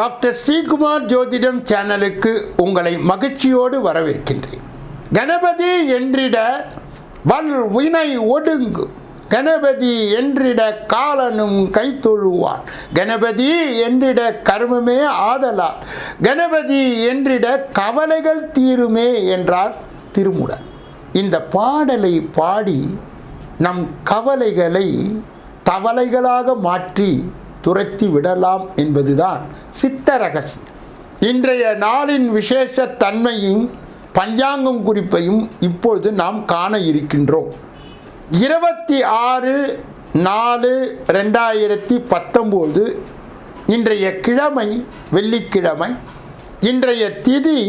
Doctor Sreekumar ஜோதிடம் சேனலுக்கு உங்களை மகிழ்ச்சியோடு வரவேற்கின்றேன். கணபதி என்றிட வல் வினை ஒடுங்கு. கணபதி என்றிட காலனும் கைத்தொழுவான் கணபதி என்றிட கர்மமே ஆதலால். கணபதி என்றிட கவலைகள் தீருமே என்றார் திருமுடர் இந்த பாடலை பாடி நம் கவலைகளை தவளைகளாக மாற்றி துரத்தி விடலாம் என்பதுதான் சித்த ரகசியம். இன்றைய நாளின் விசேஷ தன்மையும் பஞ்சாங்கம் குறிப்பையும் இப்பொழுது நாம் காண இருக்கின்றோம். இருபத்தி ஆறு நாலு ரெண்டாயிரத்தி பத்தொம்போது இன்றைய கிழமை வெள்ளிக்கிழமை இன்றைய திதி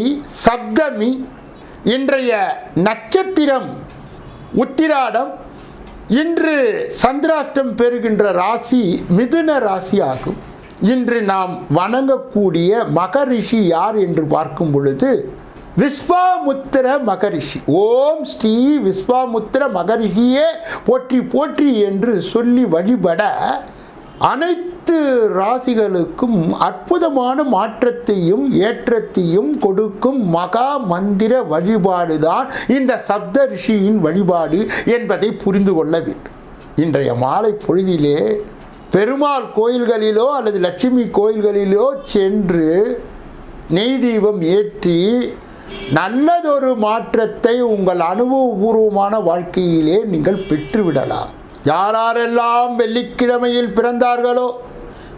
சப்தமி இன்றைய நட்சத்திரம் உத்திராடம் இன்று சந்திராஷ்டம் பெறுகின்ற ராசி மிதுன ராசி ஆகும் இன்று நாம் வணங்கக்கூடிய மகரிஷி யார் என்று பார்க்கும் பொழுது விஸ்வாமுத்திர மகரிஷி. ஓம் ஸ்ரீ விஸ்வாமுத்திர மகரிஷியே போற்றி போற்றி என்று சொல்லி வழிபட அனைத்து ராசிகளுக்கும் அற்புதமான மாற்றத்தையும் ஏற்றத்தையும் கொடுக்கும் மகா மந்திர வழிபாடுதான் இந்த சப்த ரிஷியின் வழிபாடு என்பதை புரிந்து கொள்ள வேண்டும். இன்றைய மாலை பொழுதிலே பெருமாள் கோயில்களிலோ அல்லது லட்சுமி கோயில்களிலோ சென்று நெய் தீபம் ஏற்றி நல்லதொரு மாற்றத்தை உங்கள் அனுபவபூர்வமான வாழ்க்கையிலே நீங்கள் பெற்றுவிடலாம். யாரெல்லாம் வெள்ளிக்கிழமையில் பிறந்தார்களோ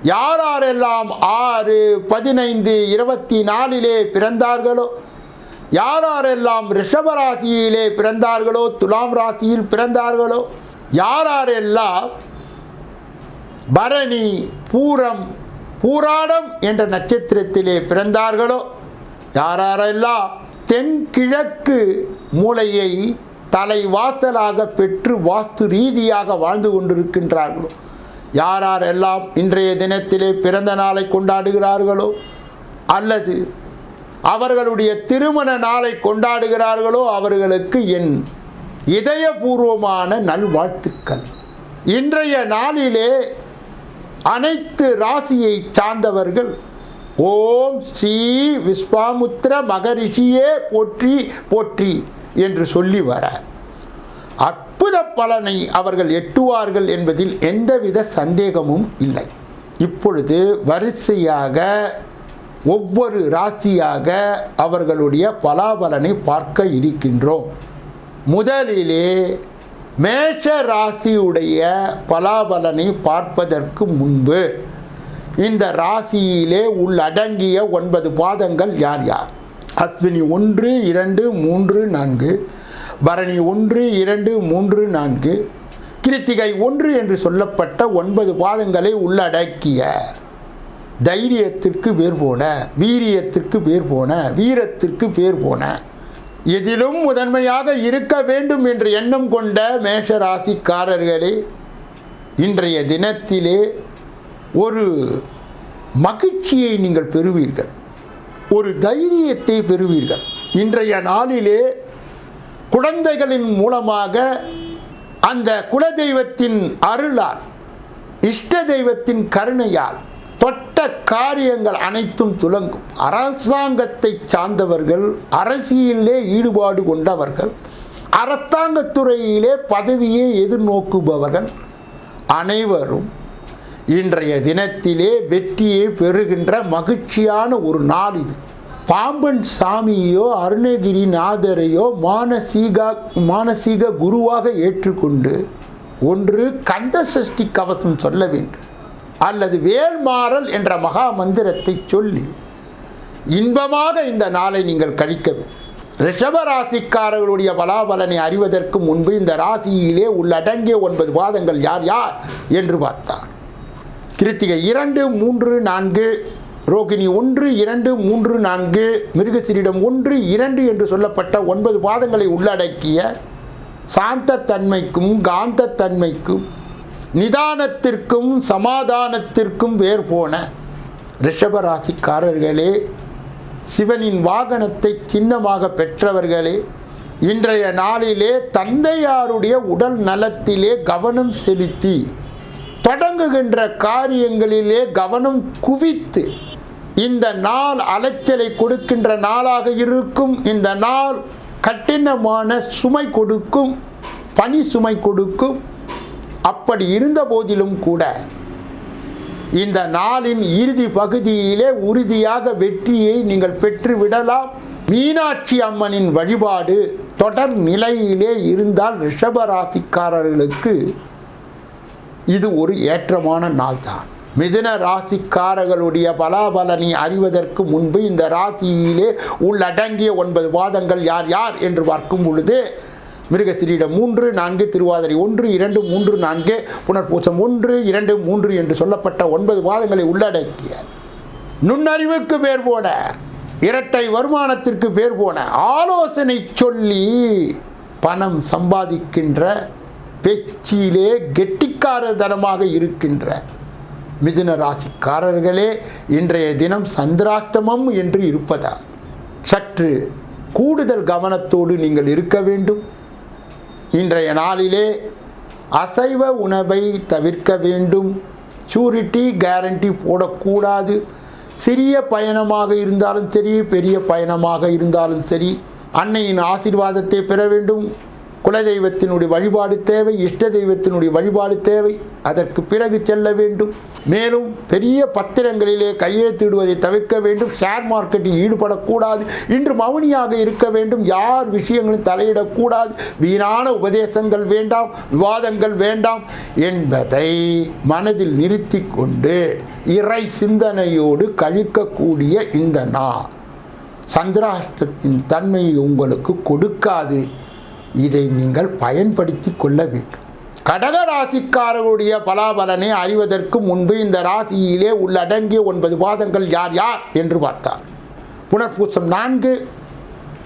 யாரெல்லாம் ஆறு பதினைந்து இருபத்தி நாலிலே பிறந்தார்களோ யாரெல்லாம் ரிஷபராசியிலே பிறந்தார்களோ துலாம் ராசியில் பிறந்தார்களோ யாரெல்லாம் பரணி பூரம் பூராடம் என்ற நட்சத்திரத்திலே பிறந்தார்களோ யாரெல்லாம் தென்கிழக்கு மூலையை தலைவாசலாக பெற்று வாஸ்து ரீதியாக வாழ்ந்து கொண்டிருக்கின்றார்களோ யாரெல்லாம் இன்றைய தினத்திலே பிறந்த நாளை கொண்டாடுகிறார்களோ? அல்லது அவர்களுடைய திருமண நாளை கொண்டாடுகிறார்களோ? அவர்களுக்கு என் இதயபூர்வமான நல்வாழ்த்துக்கள். இன்றைய நாளிலே அனைத்து ராசியை சார்ந்தவர்கள் ஓம் ஸ்ரீ விஸ்வாமுத்திர மகரிஷியே போற்றி போற்றி என்று சொல்லி வர. அற்புத பலனை அவர்கள் எட்டுவார்கள் என்பதில் எந்தவித சந்தேகமும் இல்லை. இப்பொழுது வரிசையாக ஒவ்வொரு ராசியாக அவர்களுடைய பலாபலனை பார்க்க இருக்கின்றோம். முதலிலே மேஷ ராசியுடைய பலாபலனை பார்ப்பதற்கு முன்பு இந்த ராசியிலே உள்ளடங்கிய ஒன்பது பாதங்கள் யார் யார்? அஸ்வினி ஒன்று இரண்டு மூன்று நான்கு. பரணி ஒன்று இரண்டு மூன்று நான்கு. கிருத்திகை ஒன்று என்று சொல்லப்பட்ட ஒன்பது பாதங்களை உள்ளடக்கிய தைரியத்திற்கு பேர் போன வீரியத்திற்கு பேர் போன வீரத்திற்கு பேர் போன. எதிலும் முதன்மையாக இருக்க வேண்டும் என்ற எண்ணம் கொண்ட மேஷராசிக்காரர்களே இன்றைய தினத்திலே ஒரு மகிழ்ச்சியை நீங்கள் பெறுவீர்கள். ஒரு தைரியத்தை பெறுவீர்கள். இன்றைய நாளிலே குழந்தைகளின் மூலமாக அந்த குலதெய்வத்தின் அருளால் இஷ்ட தெய்வத்தின் கருணையால் தொட்ட காரியங்கள் அனைத்தும் துலங்கும். அரசாங்கத்தை சார்ந்தவர்கள் அரசியலிலே ஈடுபாடு கொண்டவர்கள் அரசாங்கத்துறையிலே பதவியை எதிர்நோக்குபவர்கள் அனைவரும் இன்றைய தினத்திலே வெற்றியை பெறுகின்ற மகிழ்ச்சியான ஒரு நாள் இது. பாம்பன் சாமியோ அருணகிரிநாதரையோ மானசீகா மானசீக குருவாக ஏற்றுக்கொண்டு ஒன்று கந்த சஷ்டி கவசம் சொல்ல வேண்டும். அல்லது வேல்மாறல் என்ற மகா மந்திரத்தை சொல்லி இன்பமாக இந்த நாளை நீங்கள் கழிக்க வேண்டும். ரிஷப ராசிக்காரர்களுடைய பலாபலனை அறிவதற்கு முன்பு இந்த ராசியிலே உள்ளடங்கிய ஒன்பது பாதங்கள் யார் யார்? என்று பார்த்தார். கிருத்திகை இரண்டு மூன்று நான்கு ரோகிணி ஒன்று இரண்டு மூன்று நான்கு மிருகசிரிடம் ஒன்று இரண்டு என்று சொல்லப்பட்ட ஒன்பது பாதங்களை உள்ளடக்கிய சாந்தத்தன்மைக்கும் காந்தத்தன்மைக்கும் நிதானத்திற்கும் சமாதானத்திற்கும் வேர் போன ரிஷபராசிக்காரர்களே சிவனின் வாகனத்தை சின்னமாக பெற்றவர்களே இன்றைய நாளிலே தந்தையாருடைய உடல் நலத்திலே கவனம் செலுத்தி தொடங்குகின்ற காரியங்களிலே கவனம் குவித்து இந்த நாள் அலைச்சலை கொடுக்கின்ற நாளாக இருக்கும். இந்த நாள் கடினமான சுமை கொடுக்கும் பனி சுமை கொடுக்கும். அப்படி இருந்த போதிலும் கூட இந்த நாளின் இறுதி பகுதியிலே உறுதியாக வெற்றியை நீங்கள் பெற்று விடலாம் மீனாட்சி அம்மனின் வழிபாடு தொடர் நிலையிலே இருந்தால் ரிஷபராசிக்காரர்களுக்கு இது ஒரு ஏற்றமான நாள் தான் மிதுன ராசிக்காரர்களுடைய பலாபலனை அறிவதற்கு முன்பு இந்த ராசியிலே உள்ளடங்கிய ஒன்பது வாதங்கள் யார் யார் என்று பார்க்கும் பொழுது மிருகசிரியிடம் மூன்று நான்கு திருவாதிரை ஒன்று இரண்டு மூன்று நான்கு புனர்பூசம் ஒன்று இரண்டு மூன்று என்று சொல்லப்பட்ட ஒன்பது வாதங்களை உள்ளடக்கிய நுண்ணறிவுக்கு பேர் போன இரட்டை வருமானத்திற்கு பேர் போன ஆலோசனை சொல்லி பணம் சம்பாதிக்கின்ற பேச்சிலே கெட்டிக்காரதனமாக இருக்கின்ற மிதுன ராசிக்காரர்களே இன்றைய தினம் சந்திராஷ்டமம் என்று இருப்பதா சற்று கூடுதல் கவனத்தோடு நீங்கள் இருக்க வேண்டும். இன்றைய நாளிலே அசைவ உணவை தவிர்க்க வேண்டும். ஷூரிட்டி கேரண்டி போடக்கூடாது. சிறிய பயணமாக இருந்தாலும் சரி பெரிய பயணமாக இருந்தாலும் சரி அன்னையின் ஆசீர்வாதத்தை பெற வேண்டும். குலதெய்வத்தினுடைய வழிபாடு தேவை இஷ்ட தெய்வத்தினுடைய வழிபாடு தேவை. அதற்கு பிறகு செல்ல வேண்டும். மேலும் பெரிய பத்திரங்களிலே கையெழுத்திடுவதை தவிர்க்க வேண்டும். ஷேர் மார்க்கெட்டில் ஈடுபடக்கூடாது. இன்று மௌனியாக இருக்க வேண்டும். யார் விஷயங்களும் தலையிடக்கூடாது. வீணான உபதேசங்கள் வேண்டாம் விவாதங்கள் வேண்டாம் என்பதை மனதில் நிறுத்தி கொண்டு இறை சிந்தனையோடு கழிக்கக்கூடிய இந்த நா சந்திராஷ்டத்தின் தன்மையை உங்களுக்கு கொடுக்காது. இதை நீங்கள் பயன்படுத்தி கொள்ள வேண்டும். கடக ராசிக்காரர்களுடைய பலாபலனை அறிவதற்கு முன்பு இந்த ராசியிலே உள்ளடங்கிய ஒன்பது பாதங்கள் யார் யார் என்று பார்த்தார். புனர்பூசம் நான்கு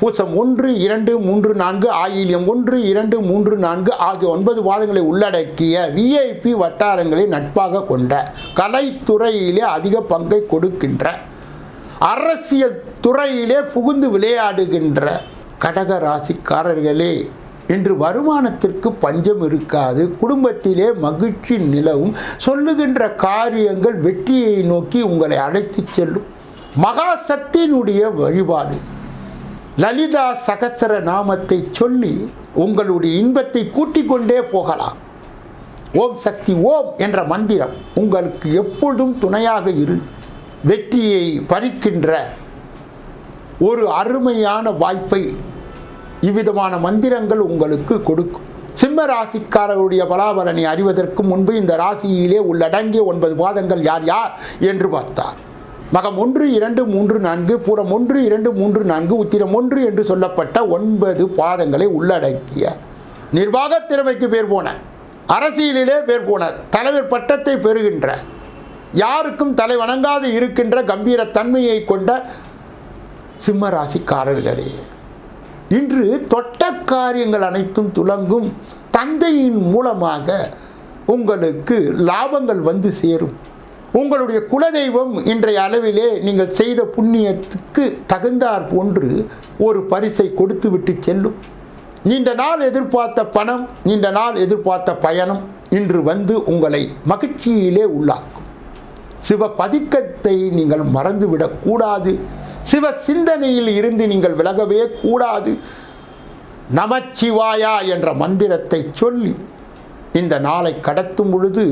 பூசம் ஒன்று இரண்டு மூன்று நான்கு ஆயில்யம் ஒன்று இரண்டு மூன்று நான்கு ஆகிய ஒன்பது வாதங்களை உள்ளடக்கிய விஐபி வட்டாரங்களை நட்பாக கொண்ட கலைத்துறையிலே அதிக பங்கை கொடுக்கின்ற அரசியல் துறையிலே புகுந்து விளையாடுகின்ற கடக ராசிக்காரர்களே என்று வருமானத்திற்கு பஞ்சம் இருக்காது. குடும்பத்திலே மகிழ்ச்சி நிலவும். சொல்லுகின்ற காரியங்கள் வெற்றியை நோக்கி உங்களை அழைத்துச் செல்லும். மகா சக்தியினுடைய வழிபாடு. லலிதா சகசர நாமத்தை சொல்லி உங்களுடைய இன்பத்தை கூட்டிக் கொண்டே போகலாம். ஓம் சக்தி ஓம் என்ற மந்திரம் உங்களுக்கு எப்பொழுதும் துணையாக இருந்து வெற்றியை பறிக்கின்ற ஒரு அருமையான வாய்ப்பை இவ்விதமான மந்திரங்கள் உங்களுக்கு கொடுக்கும். சிம்ம ராசிக்காரருடைய பலாபலனை அறிவதற்கு முன்பு இந்த ராசியிலே உள்ளடங்கிய ஒன்பது பாதங்கள் யார் யார் என்று பார்த்தார். மகம் ஒன்று இரண்டு மூன்று நான்கு பூரம் ஒன்று இரண்டு மூன்று நான்கு உத்திரம் ஒன்று என்று சொல்லப்பட்ட ஒன்பது பாதங்களை உள்ளடக்கிய நிர்வாக திறமைக்கு பேர் போன அரசியலிலே பேர் போன தலைவர் பட்டத்தை பெறுகின்ற யாருக்கும் தலை வணங்காது இருக்கின்ற கம்பீர தன்மையை கொண்ட சிம்ம ராசிக்காரர்களே. இன்று தொட்ட காரியங்கள் அனைத்தும் துலங்கும் தந்தையின் மூலமாக உங்களுக்கு லாபங்கள் வந்து சேரும். உங்களுடைய குலதெய்வம் இன்றைய அளவிலே நீங்கள் செய்த புண்ணியத்துக்கு தகுந்தார் போன்று ஒரு பரிசை கொடுத்துவிட்டு செல்லும். நீண்ட நாள் எதிர்பார்த்த பணம் நீண்ட நாள் எதிர்பார்த்த பயணம் இன்று வந்து உங்களை மகிழ்ச்சியிலே உள்ளாக்கும். சிவ பதிக்கத்தை நீங்கள் மறந்துவிடக்கூடாது சிவ சிந்தனையில் இருந்து நீங்கள் விலகவே கூடாது. நமச்சிவாயா என்ற மந்திரத்தை சொல்லி இந்த நாளை கடத்தும் பொழுது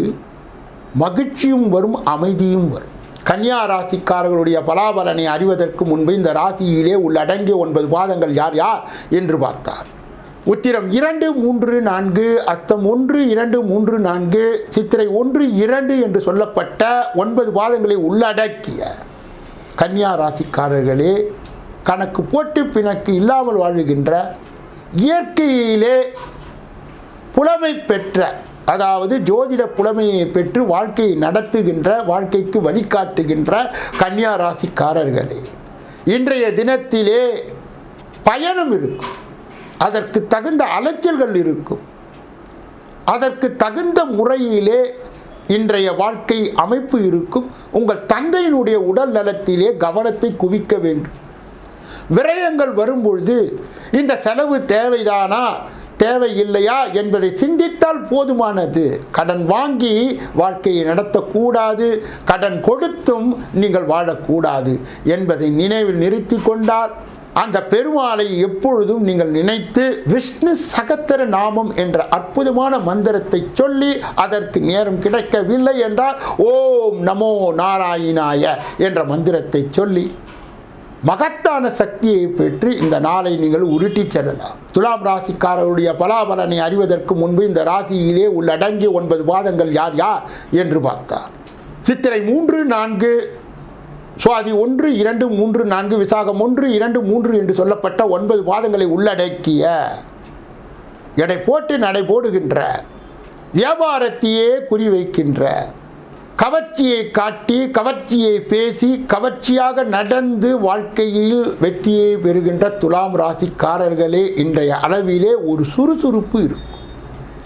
மகிழ்ச்சியும் வரும் அமைதியும் வரும். கன்னியா ராசிக்காரர்களுடைய பலாபலனை அறிவதற்கு முன்பு இந்த ராசியிலே உள்ளடங்கிய ஒன்பது பாதங்கள் யார் யார் என்று பார்த்தார். உத்திரம் இரண்டு மூன்று நான்கு அஸ்தம் ஒன்று இரண்டு மூன்று நான்கு சித்திரை ஒன்று இரண்டு என்று சொல்லப்பட்ட ஒன்பது பாதங்களை உள்ளடக்கிய கன்னியா ராசிக்காரர்களே கணக்கு போட்டு பிணக்கு இல்லாமல் வாழுகின்ற இயற்கையிலே புலமை பெற்ற அதாவது ஜோதிட புலமையை பெற்று வாழ்க்கையை நடத்துகின்ற வாழ்க்கைக்கு வழிகாட்டுகின்ற கன்னியா ராசிக்காரர்களே இன்றைய தினத்திலே பயணம் இருக்கும். அதற்கு தகுந்த அலைச்சல்கள் இருக்கும். அதற்கு தகுந்த முறையிலே இன்றைய வாழ்க்கை அமைப்பு இருக்கும். உங்கள் தந்தையினுடைய உடல் நலத்திலே கவனத்தை குவிக்க வேண்டும். விரயங்கள் வரும்பொழுது இந்த செலவு தேவைதானா? தேவையில்லையா? என்பதை சிந்தித்தால் போதுமானது. கடன் வாங்கி வாழ்க்கையை நடத்தக்கூடாது. கடன் கொடுத்தும் நீங்கள் வாழக்கூடாது என்பதை நினைவில் நிறுத்தி கொண்டால் அந்த பெருமாளை எப்பொழுதும் நீங்கள் நினைத்து விஷ்ணு சகத்திர நாமம் என்ற அற்புதமான மந்திரத்தை சொல்லி அதற்கு நேரம் கிடைக்கவில்லை என்றால் ஓம் நமோ நாராயணாய என்ற மந்திரத்தை சொல்லி மகத்தான சக்தியை பெற்று இந்த நாளை நீங்கள் உருட்டி செல்லலாம். துலாம் ராசிக்காரருடைய பலாபலனை அறிவதற்கு முன்பு இந்த ராசியிலே உள்ளடங்கிய ஒன்பது பாதங்கள் யார் யார்? என்று பார்த்தார். சித்திரை மூன்று நான்கு ஸோ அது ஒன்று இரண்டு மூன்று நான்கு விசாகம் ஒன்று இரண்டு மூன்று என்று சொல்லப்பட்ட ஒன்பது பாதங்களை உள்ளடக்கிய எடை போட்டு நடை போடுகின்ற வியாபாரத்தையே குறிவைக்கின்ற கவர்ச்சியை காட்டி கவர்ச்சியை பேசி கவர்ச்சியாக நடந்து வாழ்க்கையில் வெற்றியை பெறுகின்ற துலாம் ராசிக்காரர்களே இன்றைய அளவிலே ஒரு சுறுசுறுப்பு இருக்கும்.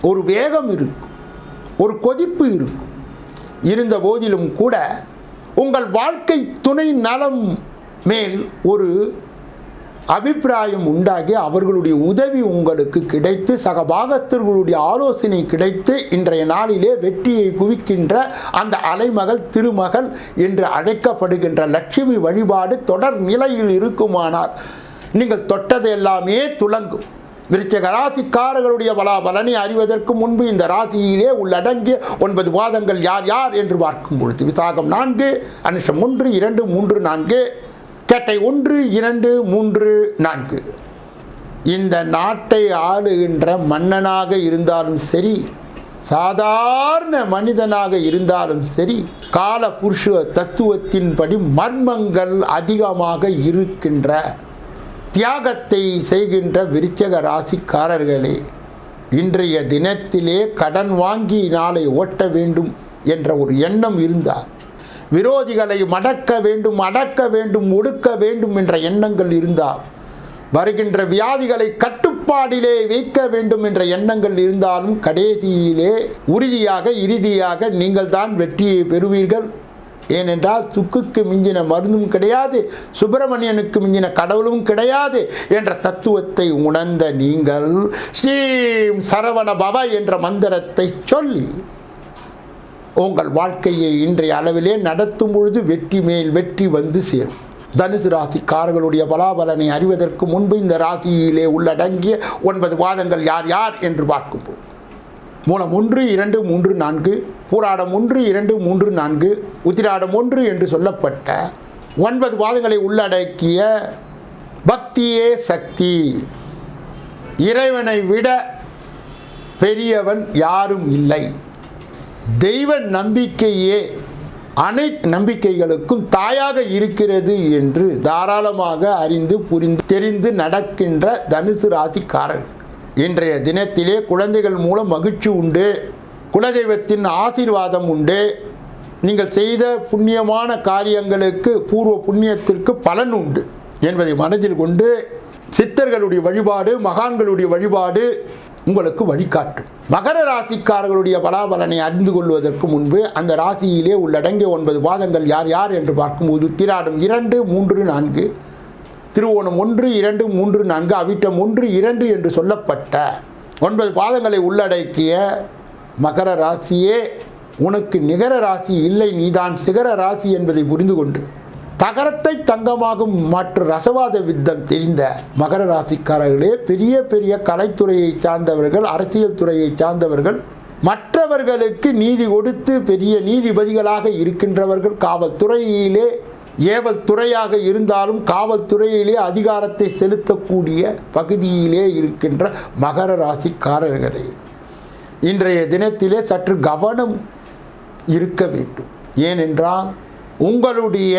ஒரு வேகம் இருக்கும். ஒரு கொதிப்பு இருக்கும். இருந்த போதிலும் கூட உங்கள் வாழ்க்கை துணை நலம் மேல் ஒரு அபிப்பிராயம் உண்டாகி அவர்களுடைய உதவி உங்களுக்கு கிடைத்து சக பாகத்தர்களுடைய ஆலோசனை கிடைத்து இன்றைய நாளிலே வெற்றியை குவிக்கின்ற அந்த அலைமகள் திருமகள் என்று அழைக்கப்படுகின்ற லட்சுமி வழிபாடு தொடர் நிலையில் இருக்குமானால் நீங்கள் தொட்டது எல்லாமே துலங்கும் விருச்சக ராசிக்காரர்களுடைய பலாபலனை அறிவதற்கு முன்பு இந்த ராசியிலே உள்ளடங்கிய ஒன்பது வாதங்கள் யார் யார் என்று பார்க்கும் பொழுது விசாகம் நான்கு அனுஷம் ஒன்று இரண்டு மூன்று நான்கு கேட்டை ஒன்று இரண்டு மூன்று நான்கு. இந்த நாட்டை ஆளுகின்ற மன்னனாக இருந்தாலும் சரி சாதாரண மனிதனாக இருந்தாலும் சரி கால புருஷ தத்துவத்தின்படி மர்மங்கள் அதிகமாக இருக்கின்ற தியாகத்தை செய்கின்ற விருச்சக ராசிக்காரர்களே இன்றைய தினத்திலே கடன் வாங்கி நாளை ஓட்ட வேண்டும் என்ற ஒரு எண்ணம் இருந்தால் விரோதிகளை மடக்க வேண்டும் அடக்க வேண்டும் ஒடுக்க வேண்டும் என்ற எண்ணங்கள் இருந்தால் வருகின்ற வியாதிகளை கட்டுப்பாடிலே வைக்க வேண்டும் என்ற எண்ணங்கள் இருந்தாலும் கடைசியிலே உறுதியாக இறுதியாக நீங்கள் தான் வெற்றியை பெறுவீர்கள். ஏனென்றால் துக்குக்கு மிஞ்சின மருந்தும் கிடையாது சுப்பிரமணியனுக்கு மிஞ்சின கடவுளும் கிடையாது என்ற தத்துவத்தை உணர்ந்த நீங்கள் ஸ்ரீம் சரவண பவ என்ற மந்திரத்தை சொல்லி உங்கள் வாழ்க்கையை இன்றைய அளவிலே நடத்தும் பொழுது வெற்றி மேல் வெற்றி வந்து சேரும். தனுசு ராசிக்காரர்களுடைய பலாபலனை அறிவதற்கு முன்பு இந்த ராசியிலே உள்ளடங்கிய ஒன்பது வாதங்கள் யார் யார் என்று பார்க்கும்போது மூலம் ஒன்று இரண்டு மூன்று நான்கு பூராடம் ஒன்று இரண்டு மூன்று நான்கு உத்திராடம் ஒன்று என்று சொல்லப்பட்ட ஒன்பது வாதங்களை உள்ளடக்கிய பக்தியே சக்தி. இறைவனை விட பெரியவன் யாரும் இல்லை. தெய்வ நம்பிக்கையே அனைத்து நம்பிக்கைகளுக்கும் தாயாக இருக்கிறது என்று தாராளமாக அறிந்து புரிந்து தெரிந்து நடக்கின்ற தனுசு ராசிக்காரர்கள். இன்றைய தினத்திலே குழந்தைகள் மூலம் மகிழ்ச்சி உண்டு குலதெய்வத்தின் ஆசீர்வாதம் உண்டு. நீங்கள் செய்த புண்ணியமான காரியங்களுக்கு பூர்வ புண்ணியத்திற்கு பலன் உண்டு என்பதை மனதில் கொண்டு சித்தர்களுடைய வழிபாடு மகான்களுடைய வழிபாடு உங்களுக்கு வழிகாட்டும். மகர ராசிக்காரர்களுடைய பலாபலனை அறிந்து கொள்வதற்கு முன்பு அந்த ராசியிலே உள்ளடங்கிய ஒன்பது பாதங்கள் யார் யார் என்று பார்க்கும்போது திராடம் இரண்டு மூன்று நான்கு. திருவோணம் ஒன்று இரண்டு மூன்று நான்கு அவிட்டம் ஒன்று இரண்டு என்று சொல்லப்பட்ட ஒன்பது பாதங்களை உள்ளடக்கிய மகர ராசியே உனக்கு நிகர ராசி இல்லை நீதான் சிகர ராசி என்பதை புரிந்து கொண்டு. தகரத்தை தங்கமாகும் மாற்று ரசவாத வித்தம் தெரிந்த மகர ராசிக்காரர்களே பெரிய பெரிய கலைத்துறையை சார்ந்தவர்கள் அரசியல் துறையை சார்ந்தவர்கள் மற்றவர்களுக்கு நீதி கொடுத்து பெரிய நீதிபதிகளாக இருக்கின்றவர்கள் காவல்துறையிலே ஏவல் துறையாக இருந்தாலும் காவல்துறையிலே அதிகாரத்தை செலுத்தக்கூடிய பகுதியிலே இருக்கின்ற மகர ராசிக்காரர்களே இன்றைய தினத்திலே சற்று கவனம் இருக்க வேண்டும். ஏனென்றால் உங்களுடைய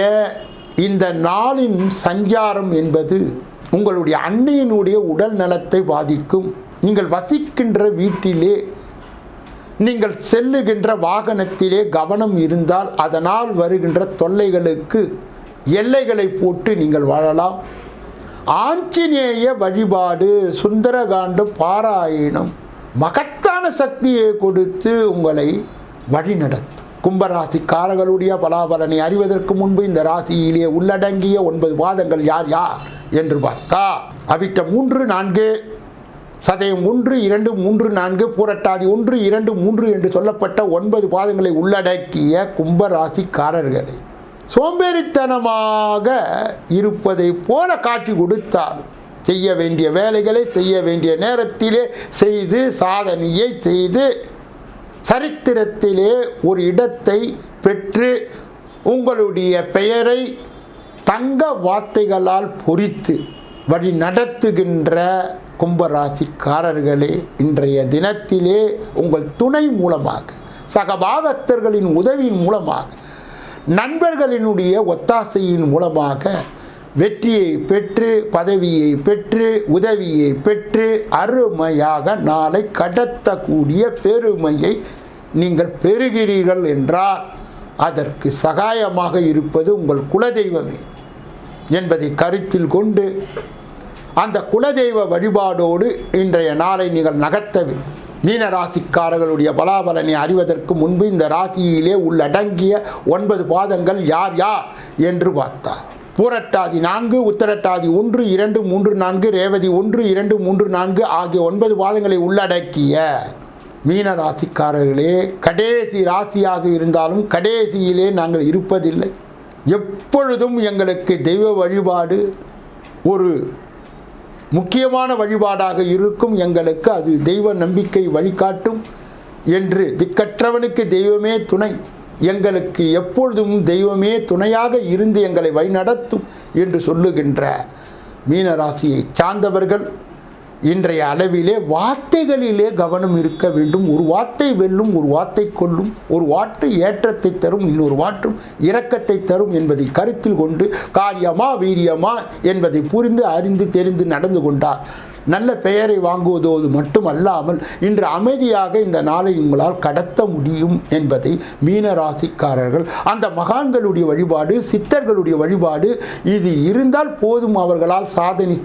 இந்த நாளின் சஞ்சாரம் என்பது உங்களுடைய அன்னையினுடைய உடல் நலத்தை பாதிக்கும். நீங்கள் வசிக்கின்ற வீட்டிலே நீங்கள் செல்லுகின்ற வாகனத்திலே கவனம் இருந்தால் அதனால் வருகின்ற தொல்லைகளுக்கு எல்லைகளை போட்டு நீங்கள் வாழலாம். ஆஞ்சநேய வழிபாடு சுந்தரகாண்ட பாராயணம் மகத்தான சக்தியை கொடுத்து உங்களை வழிநடத்தும். கும்பராசிக்காரர்களுடைய பலாபலனை அறிவதற்கு முன்பு இந்த ராசியிலே உள்ளடங்கிய ஒன்பது பாதங்கள் யார் யார் என்று பார்த்தா அவிட்ட மூன்று நான்கு சதயம் ஒன்று இரண்டு மூன்று நான்கு பூரட்டாதி ஒன்று இரண்டு மூன்று என்று சொல்லப்பட்ட ஒன்பது பாதங்களை உள்ளடக்கிய கும்பராசிக்காரர்களே. சோம்பேறித்தனமாக இருப்பதை போல காட்சி கொடுத்தார். செய்ய வேண்டிய வேலைகளை செய்ய வேண்டிய நேரத்திலே செய்து சாதனையை செய்து சரித்திரத்திலே ஒரு இடத்தை பெற்று உங்களுடைய பெயரை தங்க வார்த்தைகளால் பொறித்து வழி நடத்துகின்ற கும்பராசிக்காரர்களே இன்றைய தினத்திலே உங்கள் துணை மூலமாக சகபாகத்தர்களின் உதவியின் மூலமாக நண்பர்களினுடைய ஒத்தாசையின் மூலமாக வெற்றியை பெற்று பதவியை பெற்று உதவியை பெற்று அருமையாக நாளை கடத்தக்கூடிய பெருமையை நீங்கள் பெறுகிறீர்கள் என்றால் அதற்கு சகாயமாக இருப்பது உங்கள் குலதெய்வமே என்பதை கருத்தில் கொண்டு அந்த குலதெய்வ வழிபாடோடு இன்றைய நாளை நீங்கள் நகர்த்த வேண்டும். மீன ராசிக்காரர்களுடைய பலாபலனை அறிவதற்கு முன்பு இந்த ராசியிலே உள்ளடங்கிய ஒன்பது பாதங்கள் யார் யார் என்று பார்த்தார். பூரட்டாதி நான்கு உத்தரட்டாதி ஒன்று இரண்டு மூன்று நான்கு ரேவதி ஒன்று இரண்டு மூன்று நான்கு ஆகிய ஒன்பது பாதங்களை உள்ளடக்கிய மீன ராசிக்காரர்களே கடைசி ராசியாக இருந்தாலும் கடைசியிலே நாங்கள் இருப்பதில்லை. எப்பொழுதும் எங்களுக்கு தெய்வ வழிபாடு ஒரு முக்கியமான வழிபாடாக இருக்கும் எங்களுக்கு அது தெய்வ நம்பிக்கை வழிகாட்டும் என்று திக்கற்றவனுக்கு தெய்வமே துணை. எங்களுக்கு எப்பொழுதும் தெய்வமே துணையாக இருந்து எங்களை வழிநடத்தும் என்று சொல்லுகின்ற மீனராசியை சார்ந்தவர்கள் இன்றைய அளவிலே வார்த்தைகளிலே கவனம் இருக்க வேண்டும். ஒரு வார்த்தை வெல்லும் ஒரு வார்த்தை கொல்லும் ஒரு வாட்டு ஏற்றத்தை தரும் இன்னொரு வாற்றும் இரக்கத்தை தரும் என்பதை கருத்தில் கொண்டு காரியமா வீரியமா என்பதை புரிந்து அறிந்து தெரிந்து நடந்து கொண்டார். நல்ல பெயரை வாங்குவதோடு மட்டுமல்லாமல் இன்று அமைதியாக இந்த நாளை உங்களால் கடத்த முடியும் என்பதை மீன ராசிக்காரர்கள் அந்த மகான்களுடைய வழிபாடு சித்தர்களுடைய வழிபாடு இது இருந்தால் போதும் அவர்களால் சாதனை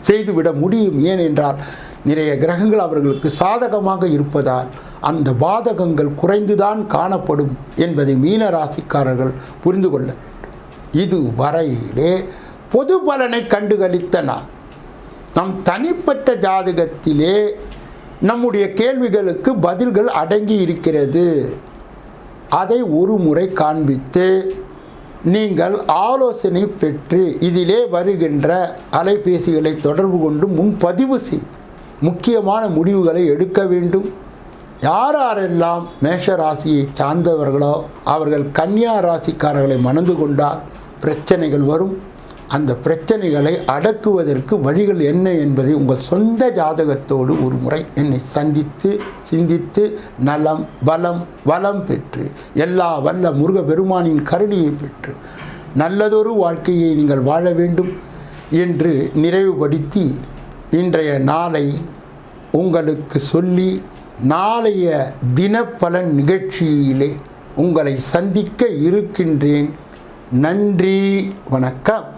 செய்துவிட முடியும். ஏனென்றால் நிறைய கிரகங்கள் அவர்களுக்கு சாதகமாக இருப்பதால் அந்த பாதகங்கள் குறைந்துதான் காணப்படும் என்பதை மீன ராசிக்காரர்கள் புரிந்து கொள்ள வேண்டும். இது வரையிலே பொது பலனை கண்டுகளித்த நான் நம் தனிப்பட்ட ஜாதகத்திலே நம்முடைய கேள்விகளுக்கு பதில்கள் அடங்கி இருக்கிறது. அதை ஒரு முறை காண்பித்து நீங்கள் ஆலோசனை பெற்று இதிலே வருகின்ற அலைபேசிகளை தொடர்பு கொண்டு முன்பதிவு செய்து முக்கியமான முடிவுகளை எடுக்க வேண்டும். யார் யாரெல்லாம் மேஷ ராசியை சார்ந்தவர்களோ அவர்கள் கன்னியா ராசிக்காரர்களை மணந்து கொண்டால் பிரச்சனைகள் வரும். அந்த பிரச்சனைகளை அடக்குவதற்கு வழிகள் என்ன என்பதை உங்கள் சொந்த ஜாதகத்தோடு ஒரு முறை என்னை சந்தித்து சிந்தித்து நலம் பலம் வளம் பெற்று எல்லா வல்ல முருக பெருமானின் கருணையை பெற்று நல்லதொரு வாழ்க்கையை நீங்கள் வாழ வேண்டும் என்று நிறைவுபடுத்தி இன்றைய நாளை உங்களுக்கு சொல்லி நாளைய தினப்பலன் நிகழ்ச்சியிலே உங்களை சந்திக்க இருக்கின்றேன். நன்றி வணக்கம்.